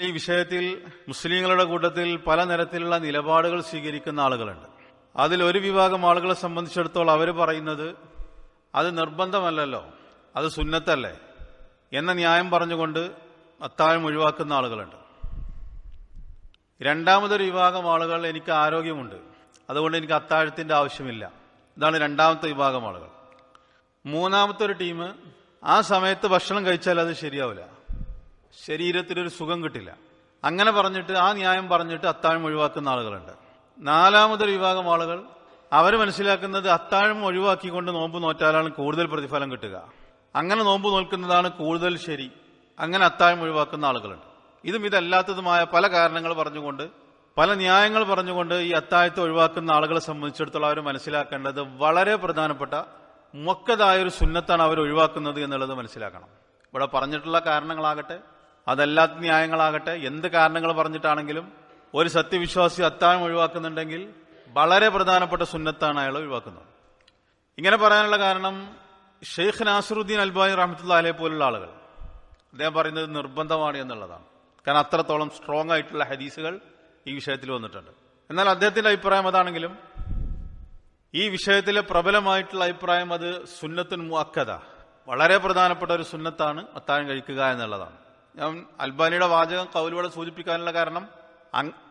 ഈ വിഷയത്തിൽ മുസ്ലിങ്ങളുടെ കൂട്ടത്തിൽ പല നിരത്തിലുള്ള നിലപാടുകൾ സ്വീകരിക്കുന്ന ആളുകളുണ്ട്. അതിൽ ഒരു വിഭാഗം ആളുകളെ സംബന്ധിച്ചിടത്തോളം അവർ പറയുന്നത് അത് നിർബന്ധമല്ലല്ലോ അത് സുന്നത്തല്ലേ എന്ന ന്യായം പറഞ്ഞുകൊണ്ട് അത്താഴം ഒഴിവാക്കുന്ന ആളുകളുണ്ട്. രണ്ടാമതൊരു വിഭാഗം ആളുകൾ എനിക്ക് ആരോഗ്യമുണ്ട് അതുകൊണ്ട് എനിക്ക് അത്താഴത്തിന്റെ ആവശ്യമില്ല. ഇതാണ് രണ്ടാമത്തെ വിഭാഗം ആളുകൾ. മൂന്നാമത്തെ ഒരു ടീം ആ സമയത്ത് ഭക്ഷണം കഴിച്ചാൽ അത് ശരിയാവില്ല. ശരീരത്തിനൊരു സുഖം കിട്ടില്ല. അങ്ങനെ പറഞ്ഞിട്ട് ആ ന്യായം പറഞ്ഞിട്ട് അത്താഴം ഒഴിവാക്കുന്ന ആളുകളുണ്ട്. നാലാമതൊരു വിഭാഗം ആളുകൾ അവർ മനസ്സിലാക്കുന്നത് അത്താഴം ഒഴിവാക്കിക്കൊണ്ട് നോമ്പ് നോറ്റാലാണ് കൂടുതൽ പ്രതിഫലം കിട്ടുക. അങ്ങനെ നോമ്പ് നോൽക്കുന്നതാണ് കൂടുതൽ ശരി. അങ്ങനെ അത്താഴം ഒഴിവാക്കുന്ന ആളുകളുണ്ട്. ഇതും ഇതല്ലാത്തതുമായ പല കാരണങ്ങൾ പറഞ്ഞുകൊണ്ട് പല ന്യായങ്ങൾ പറഞ്ഞുകൊണ്ട് ഈ അത്താഴത്തെ ഒഴിവാക്കുന്ന ആളുകളെ സംബന്ധിച്ചിടത്തോളം അവർ മനസ്സിലാക്കേണ്ടത് വളരെ പ്രധാനപ്പെട്ട മൊക്കതായ ഒരു സുന്നത്താണ് അവർ ഒഴിവാക്കുന്നത് എന്നുള്ളത് മനസ്സിലാക്കണം. ഇവിടെ പറഞ്ഞിട്ടുള്ള കാരണങ്ങളാകട്ടെ അതല്ലാത്ത ന്യായങ്ങളാകട്ടെ എന്ത് കാരണങ്ങൾ പറഞ്ഞിട്ടാണെങ്കിലും ഒരു സത്യവിശ്വാസി അത്താഴം ഒഴിവാക്കുന്നുണ്ടെങ്കിൽ വളരെ പ്രധാനപ്പെട്ട സുന്നത്താണ് അയാൾ ഒഴിവാക്കുന്നത്. ഇങ്ങനെ പറയാനുള്ള കാരണം ഷെയ്ഖ് നാസറുദ്ദീൻ അൽബാനി റഹ്മത്തുള്ള പോലുള്ള ആളുകൾ. അദ്ദേഹം പറയുന്നത് നിർബന്ധമാണ് എന്നുള്ളതാണ്. കാരണം അത്രത്തോളം സ്ട്രോങ് ആയിട്ടുള്ള ഹദീസുകൾ ഈ വിഷയത്തിൽ വന്നിട്ടുണ്ട്. എന്നാൽ അദ്ദേഹത്തിന്റെ അഭിപ്രായം അതാണെങ്കിലും ഈ വിഷയത്തിലെ പ്രബലമായിട്ടുള്ള അഭിപ്രായം അത് സുന്നത്തുൻ മുഅക്കദ. വളരെ പ്രധാനപ്പെട്ട ഒരു സുന്നത്താണ് അത്താഴം കഴിക്കുക എന്നുള്ളതാണ്. ഞാൻ അൽബാനിയുടെ വാചകം കൗലുകളെ സൂചിപ്പിക്കാനുള്ള കാരണം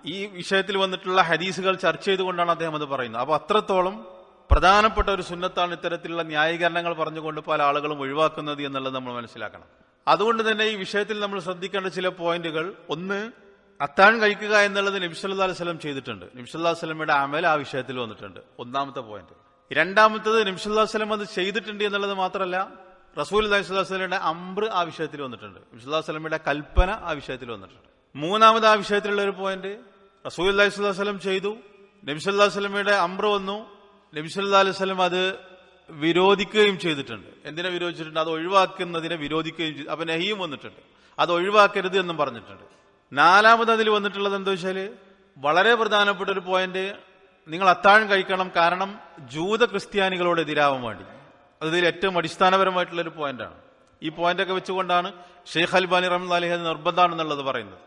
ഈ വിഷയത്തിൽ വന്നിട്ടുള്ള ഹദീസുകൾ ചർച്ച ചെയ്തുകൊണ്ടാണ് അദ്ദേഹം അത് പറയുന്നത്. അപ്പൊ അത്രത്തോളം പ്രധാനപ്പെട്ട ഒരു സുന്നത്താണ് ഇത്തരത്തിലുള്ള ന്യായീകരണങ്ങൾ പറഞ്ഞുകൊണ്ട് പല ആളുകളും ഒഴിവാക്കുന്നത് എന്നുള്ളത് നമ്മൾ മനസ്സിലാക്കണം. അതുകൊണ്ട് തന്നെ ഈ വിഷയത്തിൽ നമ്മൾ ശ്രദ്ധിക്കേണ്ട ചില പോയിന്റുകൾ. ഒന്ന് അത്താൻ കഴിക്കുക എന്നുള്ളത് നബിസല്ലാ വസ്ലം ചെയ്തിട്ടുണ്ട്. നബിസല്ലാ വസ്ലമയുടെ അമൽ ആ വിഷയത്തിൽ വന്നിട്ടുണ്ട്. ഒന്നാമത്തെ പോയിന്റ്. രണ്ടാമത്തത് നബിസല്ലാ വസ്ലം അത് ചെയ്തിട്ടുണ്ട് എന്നുള്ളത് മാത്രമല്ല റസൂൽ അലൈഹിസ്വലാസ്ലമിയുടെ അമ്ര ആ വിഷയത്തിൽ വന്നിട്ടുണ്ട്. നബിസല്ലാ വസ്ലമയുടെ കൽപ്പന ആ വിഷയത്തിൽ വന്നിട്ടുണ്ട്. മൂന്നാമത് ആ വിഷയത്തിലുള്ള ഒരു പോയിന്റ് റസൂൽ അലൈഹി വസ്ലം ചെയ്തു. നബിസല്ലാ വസ്ലമയുടെ അമ്ര വന്നു. നബിസല്ലാ അലൈഹി സ്വലം അത് വിരോധിക്കുകയും ചെയ്തിട്ടുണ്ട്. എന്തിനെ വിരോധിച്ചിട്ടുണ്ട്? അത് ഒഴിവാക്കുന്നതിനെ വിരോധിക്കുകയും ചെയ്തു. അപ്പൊ നെഹിയും വന്നിട്ടുണ്ട്. അത് ഒഴിവാക്കരുത് എന്നും പറഞ്ഞിട്ടുണ്ട്. നാലാമത് അതിൽ വന്നിട്ടുള്ളത് എന്താ വെച്ചാൽ വളരെ പ്രധാനപ്പെട്ട ഒരു പോയിന്റ് നിങ്ങൾ അത്താഴം കഴിക്കണം. കാരണം ജൂത ക്രിസ്ത്യാനികളോട് എതിരാവാൻ വേണ്ടി. അത് ഇതിൽ ഏറ്റവും അടിസ്ഥാനപരമായിട്ടുള്ള ഒരു പോയിന്റാണ്. ഈ പോയിന്റൊക്കെ വെച്ചുകൊണ്ടാണ് ഷെയ്ഖ് അൽബാനി റഹ്മദ് അലി അത് നിർബന്ധമാണെന്നുള്ളത് പറയുന്നത്.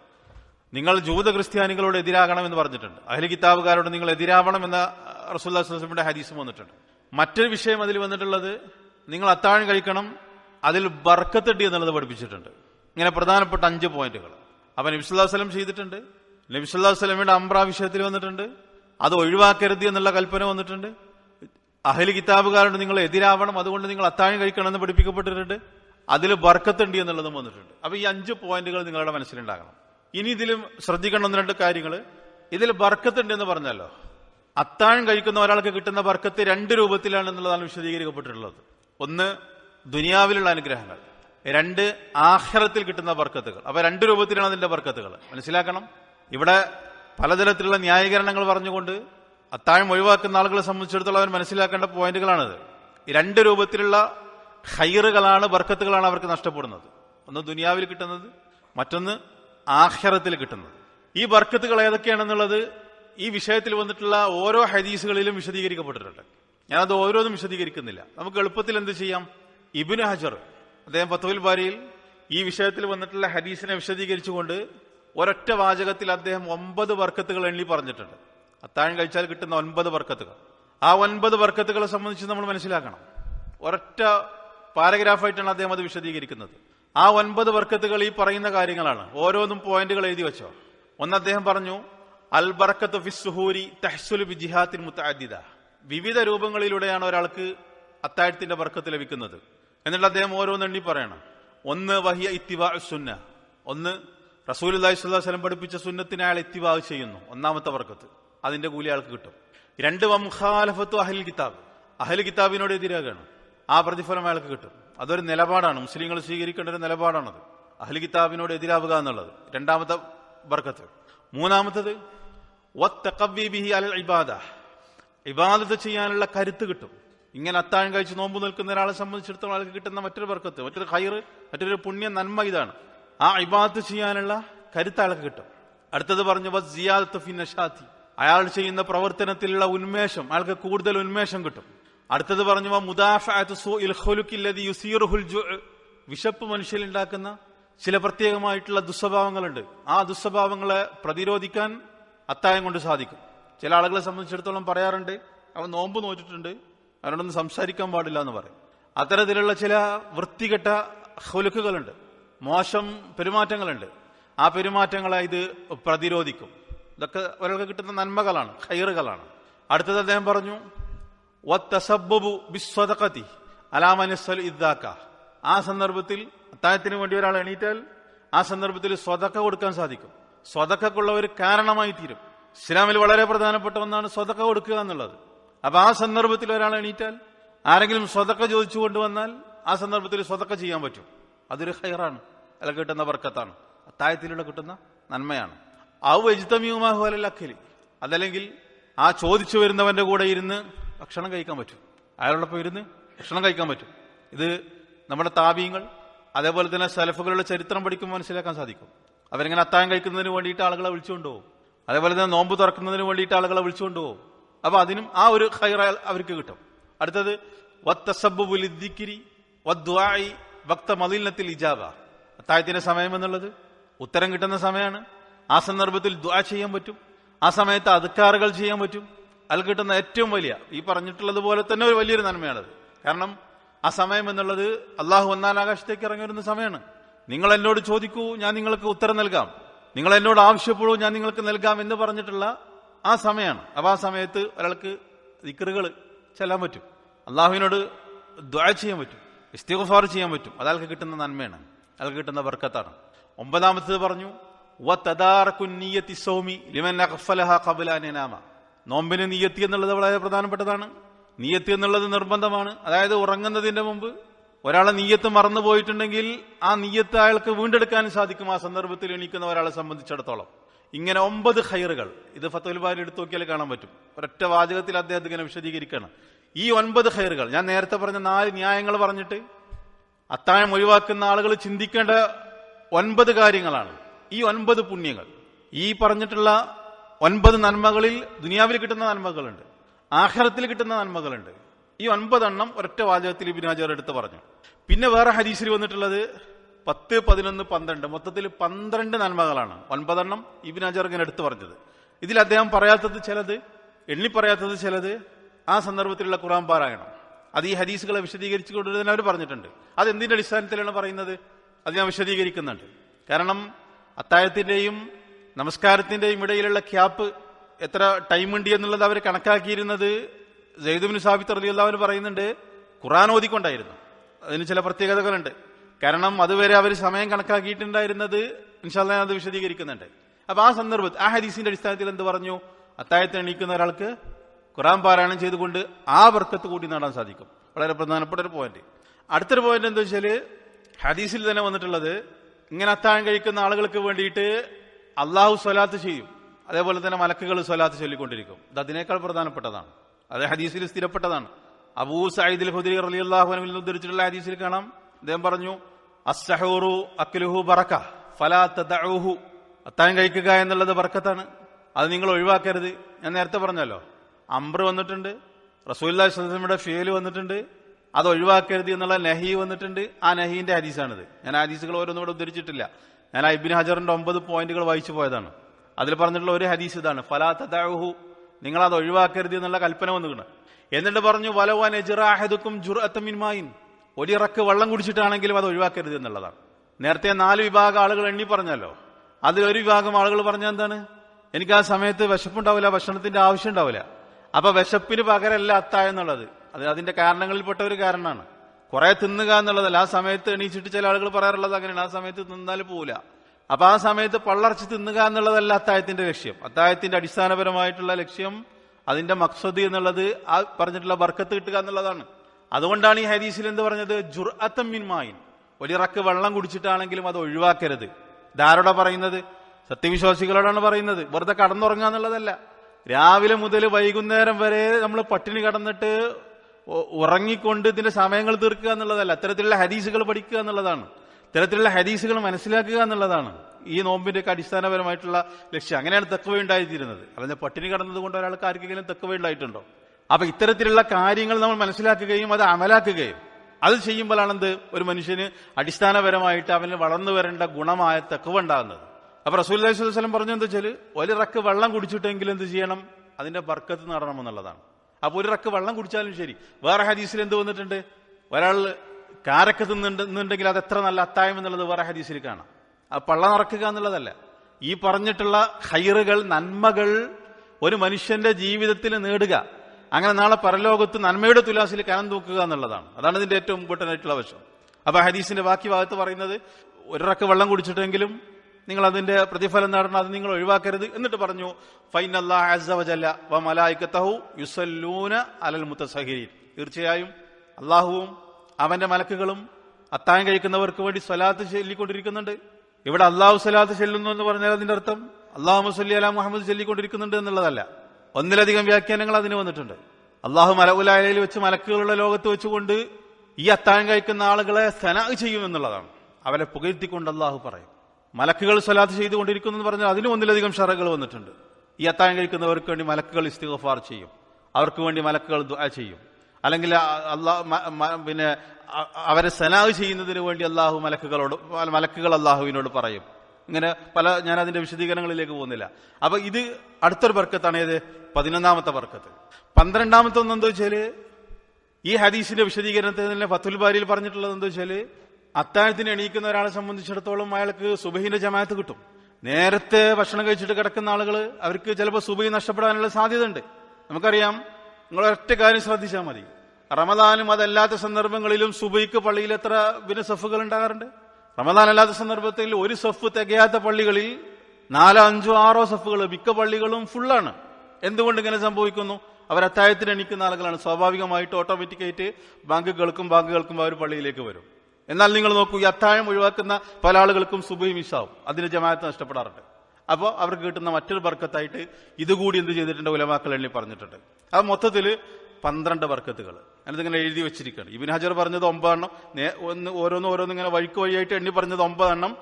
നിങ്ങൾ ജൂത ക്രിസ്ത്യാനികളോട് എതിരാകണം എന്ന് പറഞ്ഞിട്ടുണ്ട്. അഹ്ലി കിതാബുകാരോട് നിങ്ങൾ എതിരാവണം എന്ന റസൂല്ലാസ്ലമിന്റെ ഹദീസും വന്നിട്ടുണ്ട്. മറ്റൊരു വിഷയം അതിൽ വന്നിട്ടുള്ളത് നിങ്ങൾ അത്താഴം കഴിക്കണം അതിൽ ബർക്കത്തട്ടി എന്നുള്ളത് പഠിപ്പിച്ചിട്ടുണ്ട്. ഇങ്ങനെ പ്രധാനപ്പെട്ട അഞ്ച് പോയിന്റുകൾ. അപ്പൊ നബിസ്വല്ലാ വസ്ലം ചെയ്തിട്ടുണ്ട്. നബിസ്വല്ലാ വസ്ലമിയുടെ അമ്ര വിഷയത്തിൽ വന്നിട്ടുണ്ട്. അത് ഒഴിവാക്കരുത് എന്നുള്ള കൽപ്പന വന്നിട്ടുണ്ട്. അഹലി കിതാബുകാരോട് നിങ്ങൾ എതിരാവണം അതുകൊണ്ട് നിങ്ങൾ അത്താഴം കഴിക്കണം എന്ന് പഠിപ്പിക്കപ്പെട്ടിട്ടുണ്ട്. അതിൽ ബർക്കത്തുണ്ട് എന്നുള്ളതും വന്നിട്ടുണ്ട്. അപ്പൊ ഈ അഞ്ച് പോയിന്റുകൾ നിങ്ങളുടെ മനസ്സിലുണ്ടാകണം. ഇനി ഇതിലും ശ്രദ്ധിക്കണം ഒന്ന് രണ്ട് കാര്യങ്ങൾ ഇതിൽ ബർക്കത്തുണ്ട് എന്ന് പറഞ്ഞല്ലോ. അത്താഴം കഴിക്കുന്ന ഒരാൾക്ക് കിട്ടുന്ന ബർക്കത്ത് രണ്ട് രൂപത്തിലാണ് എന്നുള്ളതാണ് വിശദീകരിക്കപ്പെട്ടിട്ടുള്ളത്. ഒന്ന് ദുനിയാവിലുള്ള അനുഗ്രഹങ്ങൾ. രണ്ട് ആഹ്റത്തിൽ കിട്ടുന്ന ബർക്കത്തുകൾ. അപ്പൊ രണ്ട് രൂപത്തിലാണ് അതിന്റെ ബർക്കത്തുകൾ. മനസ്സിലാക്കണം? ഇവിടെ പലതരത്തിലുള്ള ന്യായീകരണങ്ങൾ പറഞ്ഞുകൊണ്ട് അത്താഴം ഒഴിവാക്കുന്ന ആളുകളെ സംബന്ധിച്ചിടത്തോളം അവർ മനസ്സിലാക്കേണ്ട പോയിന്റുകളാണിത്. രണ്ട് രൂപത്തിലുള്ള ഹൈറുകളാണ് ബർക്കത്തുകളാണ് അവർക്ക് നഷ്ടപ്പെടുന്നത്. ഒന്ന് ദുനിയാവിൽ കിട്ടുന്നത് മറ്റൊന്ന് ആഹ്റത്തിൽ കിട്ടുന്നത്. ഈ ബർക്കത്തുകൾ ഏതൊക്കെയാണെന്നുള്ളത് ഈ വിഷയത്തിൽ വന്നിട്ടുള്ള ഓരോ ഹദീസുകളിലും വിശദീകരിക്കപ്പെട്ടിട്ടുണ്ട്. ഞാനത് ഓരോന്നും വിശദീകരിക്കുന്നില്ല. നമുക്ക് എളുപ്പത്തിൽ എന്ത് ചെയ്യാം? ഇബിന് ഹജർ അദ്ദേഹം പത്തുവിൽ ബാരിയിൽ ഈ വിഷയത്തിൽ വന്നിട്ടുള്ള ഹദീസിനെ വിശദീകരിച്ചുകൊണ്ട് ഒരൊറ്റ വാചകത്തിൽ അദ്ദേഹം ഒമ്പത് വർക്കത്തുകൾ എണ്ണി പറഞ്ഞിട്ടുണ്ട്. അത്താഴം കഴിച്ചാൽ കിട്ടുന്ന ഒൻപത് വർക്കത്തുകൾ. ആ ഒൻപത് വർക്കത്തുകളെ സംബന്ധിച്ച് നമ്മൾ മനസ്സിലാക്കണം. ഒരൊറ്റ പാരഗ്രാഫായിട്ടാണ് അദ്ദേഹം അത് വിശദീകരിക്കുന്നത്. ആ ഒൻപത് വർക്കത്തുകൾ ഈ പറയുന്ന കാര്യങ്ങളാണ്. ഓരോന്നും പോയിന്റുകൾ എഴുതി വെച്ചോ. ഒന്ന് അദ്ദേഹം പറഞ്ഞു അൽ ബർക്കത്ത് ഫിസ്സുഹൂരി തെഹ്സുൽ ബി ജിഹാത്തിൻ മുത്തഅദ്ദിദ. വിവിധ രൂപങ്ങളിലൂടെയാണ് ഒരാൾക്ക് അത്താഴത്തിന്റെ ബർക്കത്ത് ലഭിക്കുന്നത്. എന്നിട്ട് അദ്ദേഹം ഓരോന്നെണ്ണി പറയണം. ഒന്ന് വഹിയ ഇത്തിവാ സുന്ന. ഒന്ന് റസൂൽ അള്ളാഹി സ്വല്ലം പഠിപ്പിച്ച സുന്നത്തിനെ അയാൾ ഇത്തിവാ ചെയ്യുന്നു. ഒന്നാമത്തെ ബർക്കത്ത് അതിന്റെ കൂലി ആൾക്ക് കിട്ടും. രണ്ട് വംഹാലഫത്ത് അഹൽ കിതാബ്. അഹൽ കിതാബിനോട് എതിരാകാണ്. ആ പ്രതിഫലം അയാൾക്ക് കിട്ടും. അതൊരു നിലപാടാണ്. മുസ്ലിങ്ങൾ സ്വീകരിക്കേണ്ട ഒരു നിലപാടാണത്. അഹൽ കിതാബിനോട് എതിരാവുക എന്നുള്ളത്. രണ്ടാമത്തെ ബർക്കത്ത്. മൂന്നാമത്തത് ബിഹി ഇബാദ. ഇബാദത്ത് ചെയ്യാനുള്ള കരുത്ത് കിട്ടും. ഇങ്ങനെ അത്താഴം കഴിച്ച് നോമ്പ് നിൽക്കുന്ന ഒരാളെ സംബന്ധിച്ചിടത്തോളം ആൾക്ക് കിട്ടുന്ന മറ്റൊരു ബർക്കത്ത് മറ്റൊരു ഹൈറ് മറ്റൊരു പുണ്യ നന്മ ഇതാണ്. ആ ഇബാദത്ത് ചെയ്യാനുള്ള കരുത്ത് ആൾക്ക് കിട്ടും. അടുത്തത് പറഞ്ഞു വ സിയാദത്ത് ഫി നഷാത്തി. അയാൾ ചെയ്യുന്ന പ്രവർത്തനത്തിലുള്ള ഉന്മേഷം അയാൾക്ക് കൂടുതൽ ഉന്മേഷം കിട്ടും. അടുത്തത് പറഞ്ഞു വിശപ്പ് വിശപ്പ് മനുഷ്യനുണ്ടാക്കുന്ന ചില പ്രത്യേകമായിട്ടുള്ള ദുസ്വഭാവങ്ങളുണ്ട്. ആ ദുസ്വഭാവങ്ങളെ പ്രതിരോധിക്കാൻ അത്തായം കൊണ്ട് സാധിക്കും. ചില ആളുകളെ സംബന്ധിച്ചിടത്തോളം പറയാറുണ്ട് അവൻ നോമ്പ് നോറ്റിട്ടുണ്ട് അവനോടൊന്നും സംസാരിക്കാൻ പാടില്ല എന്ന് പറയും. അത്തരത്തിലുള്ള ചില വൃത്തികെട്ട ഹൊലുക്കുകളുണ്ട് മോശം പെരുമാറ്റങ്ങളുണ്ട്. ആ പെരുമാറ്റങ്ങളെ ഇത് പ്രതിരോധിക്കും. ഇതൊക്കെ ഒരാൾക്ക് കിട്ടുന്ന നന്മകളാണ് ഹൈറുകളാണ് അടുത്തത് അദ്ദേഹം പറഞ്ഞു ഇദ്ദാക്ക. ആ സന്ദർഭത്തിൽ അത്താഴത്തിന് വേണ്ടി ഒരാൾ എണീറ്റാൽ ആ സന്ദർഭത്തിൽ സ്വതക്ക കൊടുക്കാൻ സാധിക്കും. സ്വതക്കുള്ള ഒരു കാരണമായി തീരും. ഇസ്ലാമിൽ വളരെ പ്രധാനപ്പെട്ട ഒന്നാണ് സ്വതക്ക കൊടുക്കുക എന്നുള്ളത്. അപ്പൊ ആ സന്ദർഭത്തിൽ ഒരാൾ എണീറ്റാൽ ആരെങ്കിലും സ്വതക്ക ചോദിച്ചു കൊണ്ടുവന്നാൽ ആ സന്ദർഭത്തിൽ സ്വതക്ക ചെയ്യാൻ പറ്റും. അതൊരു ഹൈറാണ് അല്ല കിട്ടുന്ന വർക്കത്താണ് അത്താഴത്തിലൂടെ കിട്ടുന്ന നന്മയാണ്. അലക്കലി അതല്ലെങ്കിൽ ആ ചോദിച്ചു വരുന്നവന്റെ കൂടെ ഇരുന്ന് ഭക്ഷണം കഴിക്കാൻ പറ്റും. അയാളോടൊപ്പം ഇരുന്ന് ഭക്ഷണം കഴിക്കാൻ പറ്റും. ഇത് നമ്മുടെ താപീയങ്ങൾ അതേപോലെ തന്നെ സലഫുകളുടെ ചരിത്രം പഠിക്കുമ്പോൾ മനസ്സിലാക്കാൻ സാധിക്കും. അവരിങ്ങനെ അത്താഴം കഴിക്കുന്നതിന് വേണ്ടിയിട്ട് ആളുകളെ വിളിച്ചുകൊണ്ട് പോകും. അതേപോലെ തന്നെ നോമ്പ് തുറക്കുന്നതിന് വേണ്ടിയിട്ട് ആളുകളെ വിളിച്ചുകൊണ്ട് പോകും. അപ്പൊ അതിനും ആ ഒരു ഹൈറ അവർക്ക് കിട്ടും. അടുത്തത് വത്തസബുലിദ്ദിക്കിരി വദ്വായി ഭക്ത മലിനത്തിൽ ഇജാബ. അത്തായത്തിന്റെ സമയം എന്നുള്ളത് ഉത്തരം കിട്ടുന്ന സമയമാണ്. ആ സന്ദർഭത്തിൽ ദ്വാ ചെയ്യാൻ പറ്റും. ആ സമയത്ത് അധികാറുകൾ ചെയ്യാൻ പറ്റും. അതിൽ കിട്ടുന്ന ഏറ്റവും വലിയ ഈ പറഞ്ഞിട്ടുള്ളത് പോലെ തന്നെ ഒരു വലിയൊരു നന്മയാണത്. കാരണം ആ സമയം എന്നുള്ളത് അള്ളാഹു ഒന്നാം ആകാശത്തേക്ക് ഇറങ്ങി വരുന്ന സമയമാണ്. നിങ്ങൾ എന്നോട് ചോദിക്കൂ ഞാൻ നിങ്ങൾക്ക് ഉത്തരം നൽകാം. നിങ്ങൾ എന്നോട് ആവശ്യപ്പെടൂ ഞാൻ നിങ്ങൾക്ക് നൽകാം എന്ന് പറഞ്ഞിട്ടുള്ള ആ സമയമാണ്. അപ്പൊ ആ സമയത്ത് ഒരാൾക്ക് ദിക്കറുകൾ ചെല്ലാൻ പറ്റും. അള്ളാഹുവിനോട് ദ്വാ ചെയ്യാൻ പറ്റും. ഇസ്തിഗഫാർ ചെയ്യാൻ പറ്റും. അതാൾക്ക് കിട്ടുന്ന നന്മയാണ്. അയാൾക്ക് കിട്ടുന്ന ബർക്കത്താണ്. ഒമ്പതാമത്തത് പറഞ്ഞു നോമ്പിന് നീയത്തി എന്നുള്ളത് വളരെ പ്രധാനപ്പെട്ടതാണ്. നീയത്തി എന്നുള്ളത് നിർബന്ധമാണ്. അതായത് ഉറങ്ങുന്നതിന്റെ മുമ്പ് ഒരാളെ നീയത്ത് മറന്നു പോയിട്ടുണ്ടെങ്കിൽ ആ നീയത്ത് അയാൾക്ക് വീണ്ടെടുക്കാൻ സാധിക്കും ആ സന്ദർഭത്തിൽ എണീക്കുന്ന ഒരാളെ സംബന്ധിച്ചിടത്തോളം. ഇങ്ങനെ ഒമ്പത് ഹൈറുകൾ ഇത് ഫത്തുൽ ബാരി എടുത്തു നോക്കിയാൽ കാണാൻ പറ്റും. ഒരൊറ്റ വാചകത്തിൽ അദ്ദേഹം ഇങ്ങനെ വിശദീകരിക്കണം ഈ ഒൻപത് ഹൈറുകൾ ഞാൻ നേരത്തെ പറഞ്ഞ നാല് ന്യായങ്ങൾ പറഞ്ഞിട്ട് അത്താഴം ഒഴിവാക്കുന്ന ആളുകൾ ചിന്തിക്കേണ്ട ഒൻപത് കാര്യങ്ങളാണ്. ഈ ഒൻപത് പുണ്യങ്ങൾ ഈ പറഞ്ഞിട്ടുള്ള ഒൻപത് നന്മകളിൽ ദുനിയാവിൽ കിട്ടുന്ന നന്മകളുണ്ട് ആഹാരത്തിൽ കിട്ടുന്ന നന്മകളുണ്ട്. ഈ ഒൻപതെണ്ണം ഒരൊറ്റ വാചകത്തിൽ ഇബിനാജർ എടുത്ത് പറഞ്ഞു. പിന്നെ വേറെ ഹരീസിൽ വന്നിട്ടുള്ളത് പത്ത് പതിനൊന്ന് പന്ത്രണ്ട്. മൊത്തത്തിൽ പന്ത്രണ്ട് നന്മകളാണ് ഒൻപതെണ്ണം ഇബിനാജർ ഇങ്ങനെ എടുത്തു പറഞ്ഞത്. ഇതിൽ അദ്ദേഹം പറയാത്തത് ചിലത് എണ്ണി പറയാത്തത് ചിലത് ആ സന്ദർഭത്തിലുള്ള ഖുറാൻ പാരായണം. അത് ഈ ഹദീസുകളെ വിശദീകരിച്ചു കൊണ്ടുവരുന്നതിന് അവർ പറഞ്ഞിട്ടുണ്ട്. അത് എന്തിന്റെ അടിസ്ഥാനത്തിലാണ് പറയുന്നത്? അത് ഞാൻ വിശദീകരിക്കുന്നുണ്ട്. കാരണം അത്താഴത്തിന്റെയും നമസ്കാരത്തിന്റെയും ഇടയിലുള്ള ക്യാപ്പ് എത്ര ടൈം ഉണ്ട് എന്നുള്ളത് അവർ കണക്കാക്കിയിരുന്നത് ജയ്ദുബിന് സാബിത്ത് റതി അള്ളാഹുവിന് പറയുന്നുണ്ട്. ഖുറാൻ ഓതിക്കൊണ്ടായിരുന്നു. അതിന് ചില പ്രത്യേകതകളുണ്ട്. കാരണം അതുവരെ അവർ സമയം കണക്കാക്കിയിട്ടുണ്ടായിരുന്നത് ഇൻഷാല്ല ഞാൻ അത് വിശദീകരിക്കുന്നുണ്ട്. അപ്പൊ ആ സന്ദർഭത്തിൽ ആ ഹദീസിന്റെ അടിസ്ഥാനത്തിൽ എന്ത് പറഞ്ഞു? അത്താഴത്തിന് എണീക്കുന്ന ഒരാൾക്ക് ഖുറാൻ പാരായണം ചെയ്തുകൊണ്ട് ആ വർക്കത്ത് കൂടി നേടാൻ സാധിക്കും. വളരെ പ്രധാനപ്പെട്ട ഒരു പോയിന്റ് അടുത്തൊരു പോയിന്റ് എന്താ വെച്ചാൽ ഹദീസിൽ തന്നെ വന്നിട്ടുള്ളത് ഇങ്ങനെ അത്താഴം കഴിക്കുന്ന ആളുകൾക്ക് വേണ്ടിയിട്ട് അള്ളാഹു സ്വലാത്ത് ചെയ്യും. അതേപോലെ തന്നെ മലക്കുകൾ സ്വലാത്ത് ചൊല്ലിക്കൊണ്ടിരിക്കും. ഇത് അതിനേക്കാൾ പ്രധാനപ്പെട്ടതാണ്. അത് ഹദീസിൽ സ്ഥിരപ്പെട്ടതാണ്. അബൂ സൈദിൽ ഹുദരി അലി അള്ളാഹുവിൽ നിന്ന് ഉദ്ധരിച്ചിട്ടുള്ള ഹദീസിൽ കാണാം. അദ്ദേഹം പറഞ്ഞു അസ്സഹൂറു അക്ലുഹു ബറക്ക ഫലാ തദഉഹു അത്താഴം കഴിക്കുക എന്നുള്ളത് ബർക്കത്താണ് അത് നിങ്ങൾ ഒഴിവാക്കരുത്. ഞാൻ നേരത്തെ പറഞ്ഞല്ലോ അംബ്ര വന്നിട്ടുണ്ട് റസൂല്ലാ സ്വലമിയുടെ ഫിയൽ വന്നിട്ടുണ്ട് അത് ഒഴിവാക്കരുത് എന്നുള്ള നഹി വന്നിട്ടുണ്ട്. ആ നഹീന്റെ ഹദീസാണിത്. ഞാൻ ഹദീസുകൾ ഓരോന്നും ഇവിടെ ഉദ്ധരിച്ചിട്ടില്ല. ഞാൻ ഇബിൻ ഹജറിന്റെ ഒമ്പത് പോയിന്റുകൾ വായിച്ചു പോയതാണ്. അതിൽ പറഞ്ഞിട്ടുള്ള ഒരു ഹദീസ് ഇതാണ്. ഫലാ തദഉഹു. നിങ്ങൾ അത് ഒഴിവാക്കരുത് എന്നുള്ള കൽപ്പന വന്നിട്ടുണ്ട് എന്നിട്ട് പറഞ്ഞു വലവാൻ എജിറാഹദുക്കും ജുറഅത്തമിൻമായിൻ ഒരിറക്ക് വെള്ളം കുടിച്ചിട്ടാണെങ്കിലും അത് ഒഴിവാക്കരുത് എന്നുള്ളതാണ്. നേരത്തെ നാല് വിഭാഗം ആളുകൾ എണ്ണി പറഞ്ഞല്ലോ. അതിൽ ഒരു വിഭാഗം ആളുകൾ പറഞ്ഞ എന്താണ്? എനിക്ക് ആ സമയത്ത് വിശപ്പുണ്ടാവില്ല ഭക്ഷണത്തിന്റെ ആവശ്യം ഉണ്ടാവില്ല. അപ്പൊ വിശപ്പിന് പകരമല്ല അത്തായ എന്നുള്ളത്. അത് അതിന്റെ കാരണങ്ങളിൽപ്പെട്ട ഒരു കാരണമാണ്. കുറെ തിന്നുക എന്നുള്ളതല്ല. ആ സമയത്ത് എണീച്ചിട്ട് ചില ആളുകൾ പറയാറുള്ളത് അങ്ങനെയാണ്. ആ സമയത്ത് തിന്നാൽ പോവില്ല. അപ്പൊ ആ സമയത്ത് പള്ളർച്ച് തിന്നുക എന്നുള്ളതല്ല അത്തായത്തിന്റെ ലക്ഷ്യം. അത്തായത്തിന്റെ അടിസ്ഥാനപരമായിട്ടുള്ള ലക്ഷ്യം അതിന്റെ മക്സദ് എന്നുള്ളത് ആ പറഞ്ഞിട്ടുള്ള ബർക്കത്ത് കിട്ടുക എന്നുള്ളതാണ്. അതുകൊണ്ടാണ് ഈ ഹരീസിൽ എന്ത് പറഞ്ഞത്? ജുർഅത്തം മിൻമായിൻ ഒരിറക്ക് വെള്ളം കുടിച്ചിട്ടാണെങ്കിലും അത് ഒഴിവാക്കരുത്. ധാരോടെ പറയുന്നത്? സത്യവിശ്വാസികളോടാണ് പറയുന്നത്. വെറുതെ കടന്നുറങ്ങുക എന്നുള്ളതല്ല. രാവിലെ മുതൽ വൈകുന്നേരം വരെ നമ്മൾ പട്ടിണി കടന്നിട്ട് ഉറങ്ങിക്കൊണ്ട് ഇതിന്റെ സമയങ്ങൾ തീർക്കുക എന്നുള്ളതല്ല. അത്തരത്തിലുള്ള ഹദീസുകൾ പഠിക്കുക എന്നുള്ളതാണ്. ഇത്തരത്തിലുള്ള ഹദീസുകൾ മനസ്സിലാക്കുക എന്നുള്ളതാണ് ഈ നോമ്പിന്റെ ഒക്കെ അടിസ്ഥാനപരമായിട്ടുള്ള ലക്ഷ്യം. അങ്ങനെയാണ് തെക്കവ ഉണ്ടായിത്തീരുന്നത്. അല്ലാതെ പട്ടിണി കടന്നത് കൊണ്ട് ഒരാൾക്ക് ആർക്കെങ്കിലും തെക്കവ ഉണ്ടായിട്ടുണ്ടോ? അപ്പൊ ഇത്തരത്തിലുള്ള കാര്യങ്ങൾ നമ്മൾ മനസ്സിലാക്കുകയും അത് അമലാക്കുകയും അത് ചെയ്യുമ്പോഴാണെന്ത്? ഒരു മനുഷ്യന് അടിസ്ഥാനപരമായിട്ട് അവന് വളർന്നു വരേണ്ട ഗുണമായ തെക്കുവ ഉണ്ടാകുന്നത്. അപ്പൊ റസൂൽ അലൈഹി പറഞ്ഞു എന്താ വെച്ചാൽ ഒരു റക്ക് വെള്ളം കുടിച്ചിട്ടെങ്കിലും എന്ത് ചെയ്യണം? അതിന്റെ ബർക്കത്ത് നടണമെന്നുള്ളതാണ്. അപ്പൊ ഒരു റക്ക് വെള്ളം കുടിച്ചാലും ശരി. വേറെ ഹദീസിൽ എന്ത് വന്നിട്ടുണ്ട്? ഒരാൾ കാരക്ക് തിന്നുണ്ടെന്നുണ്ടെങ്കിൽ അത് എത്ര നല്ല അത്തായം എന്നുള്ളത് വേറെ ഹദീസിൽ കാണാം. ആ പള്ള നിറക്കുക എന്നുള്ളതല്ല. ഈ പറഞ്ഞിട്ടുള്ള ഹൈറുകൾ നന്മകൾ ഒരു മനുഷ്യന്റെ ജീവിതത്തിൽ നേടുക. അങ്ങനെ നാളെ പരലോകത്ത് നന്മയുടെ തുലാസിൽ കനം തൂക്കുക എന്നുള്ളതാണ്. അതാണ് ഇതിന്റെ ഏറ്റവും കൂട്ടനായിട്ടുള്ള വശം. അപ്പൊ ഹദീസിന്റെ ബാക്കി ഭാഗത്ത് പറയുന്നത് ഒരിറക്ക് വെള്ളം കുടിച്ചിട്ടെങ്കിലും നിങ്ങൾ അതിന്റെ പ്രതിഫലം നേടണം അത് നിങ്ങൾ ഒഴിവാക്കരുത് എന്നിട്ട് പറഞ്ഞു ഫൈൻ യുസല്ലൂന അലൽ മുത്തസഹിരീൻ. തീർച്ചയായും അള്ളാഹുവും അവന്റെ മലക്കുകളും അത്താഴം കഴിക്കുന്നവർക്ക് വേണ്ടി സ്വലാത്ത് ചൊല്ലിക്കൊണ്ടിരിക്കുന്നുണ്ട്. ഇവിടെ അള്ളാഹു സ്വലാത്ത് ചെല്ലുന്നു എന്ന് പറഞ്ഞാൽ അതിന്റെ അർത്ഥം അള്ളാഹു മുസല്ലി അലാ മുഹമ്മദ് ചൊല്ലിക്കൊണ്ടിരിക്കുന്നുണ്ട് എന്നുള്ളതല്ല. ഒന്നിലധികം വ്യാഖ്യാനങ്ങൾ അതിന് വന്നിട്ടുണ്ട്. അള്ളാഹു മലവുലായയിൽ വെച്ച് മലക്കുകളുടെ ലോകത്ത് വെച്ചുകൊണ്ട് ഈ അത്താഴം കഴിക്കുന്ന ആളുകളെ സനാ ചെയ്യുമെന്നുള്ളതാണ് അവരെ പുകഴ്ത്തിക്കൊണ്ട് അള്ളാഹു പറയും. മലക്കുകൾ സ്വലാത്ത് ചെയ്തുകൊണ്ടിരിക്കുന്നു എന്ന് പറഞ്ഞാൽ അതിനും ഒന്നിലധികം ഷറകൾ വന്നിട്ടുണ്ട്. ഈ അത്താഴം കഴിക്കുന്നവർക്ക് വേണ്ടി മലക്കുകൾ ഇസ്തിഗഫാർ ചെയ്യും. അവർക്ക് വേണ്ടി മലക്കുകൾ ദുആ ചെയ്യും. അല്ലെങ്കിൽ അള്ളാഹ് പിന്നെ അവരെ സനാഹ് ചെയ്യുന്നതിന് വേണ്ടി അള്ളാഹു മലക്കുകളോട് മലക്കുകൾ അള്ളാഹുവിനോട് പറയും. ഇങ്ങനെ പല ഞാൻ അതിന്റെ വിശദീകരണങ്ങളിലേക്ക് പോകുന്നില്ല. അപ്പൊ ഇത് അടുത്തൊരു ബർക്കത്താണ് ഏത്? പതിനൊന്നാമത്തെ ബർക്കത്ത് പന്ത്രണ്ടാമത്തെ ഒന്ന് എന്താ വെച്ചാൽ ഈ ഹദീസിന്റെ വിശദീകരണത്തിൽ തന്നെ ഫത്തുൽ പറഞ്ഞിട്ടുള്ളത് എന്താ വെച്ചാൽ അത്താഴത്തിന് എണീക്കുന്ന ഒരാളെ സംബന്ധിച്ചിടത്തോളം അയാൾക്ക് സുബഹിന്റെ ജമാഅത്ത് കിട്ടും. നേരത്തെ ഭക്ഷണം കഴിച്ചിട്ട് കിടക്കുന്ന ആളുകൾ അവർക്ക് ചിലപ്പോൾ സുബഹി നഷ്ടപ്പെടാനുള്ള സാധ്യത ഉണ്ട് നമുക്കറിയാം നിങ്ങൾ ഒറ്റ കാര്യം ശ്രദ്ധിച്ചാൽ മതി. റമദാനും അതല്ലാത്ത സന്ദർഭങ്ങളിലും സുബൈക്ക് പള്ളിയിൽ എത്ര പിന്നെ സഫുകൾ ഉണ്ടാകാറുണ്ട്? റമദാൻ അല്ലാത്ത സന്ദർഭത്തിൽ ഒരു സഫ് തികയാത്ത പള്ളികളിൽ നാലോ അഞ്ചോ ആറോ സഫുകൾ മിക്ക പള്ളികളും ഫുള്ളാണ്. എന്തുകൊണ്ട് ഇങ്ങനെ സംഭവിക്കുന്നു? അവർ അത്താഴത്തിന് എണീക്കുന്ന ആളുകളാണ്. സ്വാഭാവികമായിട്ട് ഓട്ടോമാറ്റിക്കായിട്ട് ബാങ്കുകൾക്കും ബാങ്കുകൾക്കും അവർ പള്ളിയിലേക്ക് വരും. എന്നാൽ നിങ്ങൾ നോക്കൂ ഈ അത്താഴം ഒഴിവാക്കുന്ന പല ആളുകൾക്കും സുബൈ മിസ്സാവും. അതിന് ജമാഅത്ത് നഷ്ടപ്പെടാറുണ്ട്. അപ്പോൾ അവർക്ക് കിട്ടുന്ന മറ്റൊരു ബർക്കത്തായിട്ട് ഇതുകൂടി എന്ത് ചെയ്തിട്ടുണ്ട് ഉലമാക്കൾ എണ്ണി പറഞ്ഞിട്ടുണ്ട്. അത് മൊത്തത്തിൽ പന്ത്രണ്ട് ബർക്കത്തുകൾ. അതിങ്ങനെ എഴുതി വെച്ചിരിക്കുകയാണ്. ഇബിൻ ഹജർ പറഞ്ഞത് ഒമ്പതെണ്ണം. ഒന്ന് ഓരോന്ന് ഓരോന്ന് ഇങ്ങനെ വഴിക്ക് വഴിയായിട്ട് എണ്ണി പറഞ്ഞത് ഒമ്പതെണ്ണം.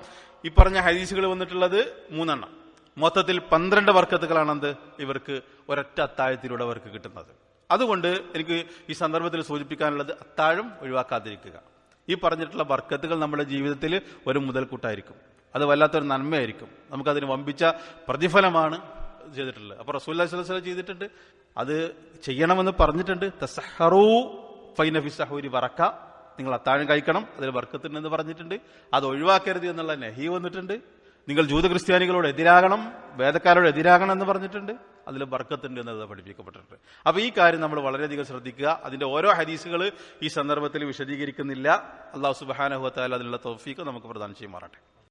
ഈ പറഞ്ഞ ഹദീസുകൾ വന്നിട്ടുള്ളത് മൂന്നെണ്ണം. മൊത്തത്തിൽ പന്ത്രണ്ട് വർക്കത്തുകളാണെന്ത് ഇവർക്ക് ഒരൊറ്റ അത്താഴത്തിലൂടെ അവർക്ക് കിട്ടുന്നത്. അതുകൊണ്ട് എനിക്ക് ഈ സന്ദർഭത്തിൽ സൂചിപ്പിക്കാനുള്ളത് അത്താഴം ഒഴിവാക്കാതിരിക്കുക. ഈ പറഞ്ഞിട്ടുള്ള ബർക്കത്തുകൾ നമ്മുടെ ജീവിതത്തിൽ ഒരു മുതൽക്കൂട്ടായിരിക്കും. അത് വല്ലാത്തൊരു നന്മയായിരിക്കും. നമുക്കതിന് വമ്പിച്ച പ്രതിഫലമാണ് ചെയ്തിട്ടുള്ളത്. അപ്പൊ റസൂല്ലാ സ്വലം ചെയ്തിട്ടുണ്ട്. അത് ചെയ്യണമെന്ന് പറഞ്ഞിട്ടുണ്ട്. തസഹറൂ ഫൈനഫി സഹൂരി വറക്ക. നിങ്ങൾ അത്താഴം കഴിക്കണം. അതിൽ വർക്കത്തിനെന്ന് പറഞ്ഞിട്ടുണ്ട്. അത് ഒഴിവാക്കരുത് എന്നുള്ള നെഹി വന്നിട്ടുണ്ട്. നിങ്ങൾ ജൂത ക്രിസ്ത്യാനികളോട് എതിരാകണം വേദക്കാരോട് എതിരാകണം എന്ന് പറഞ്ഞിട്ടുണ്ട്. അതിൽ ബർക്കത്തുണ്ട് എന്നത് പഠിപ്പിക്കപ്പെട്ടിട്ടുണ്ട്. അപ്പോൾ ഈ കാര്യം നമ്മൾ വളരെയധികം ശ്രദ്ധിക്കുക. അതിന്റെ ഓരോ ഹദീസുകൾ ഈ സന്ദർഭത്തിൽ വിശദീകരിക്കുന്നില്ല. അള്ളാഹു സുബാനഹുത്താൽ അതിനുള്ള തോഫീക്ക് നമുക്ക് പ്രദാനം ചെയ്യുമാറട്ടെ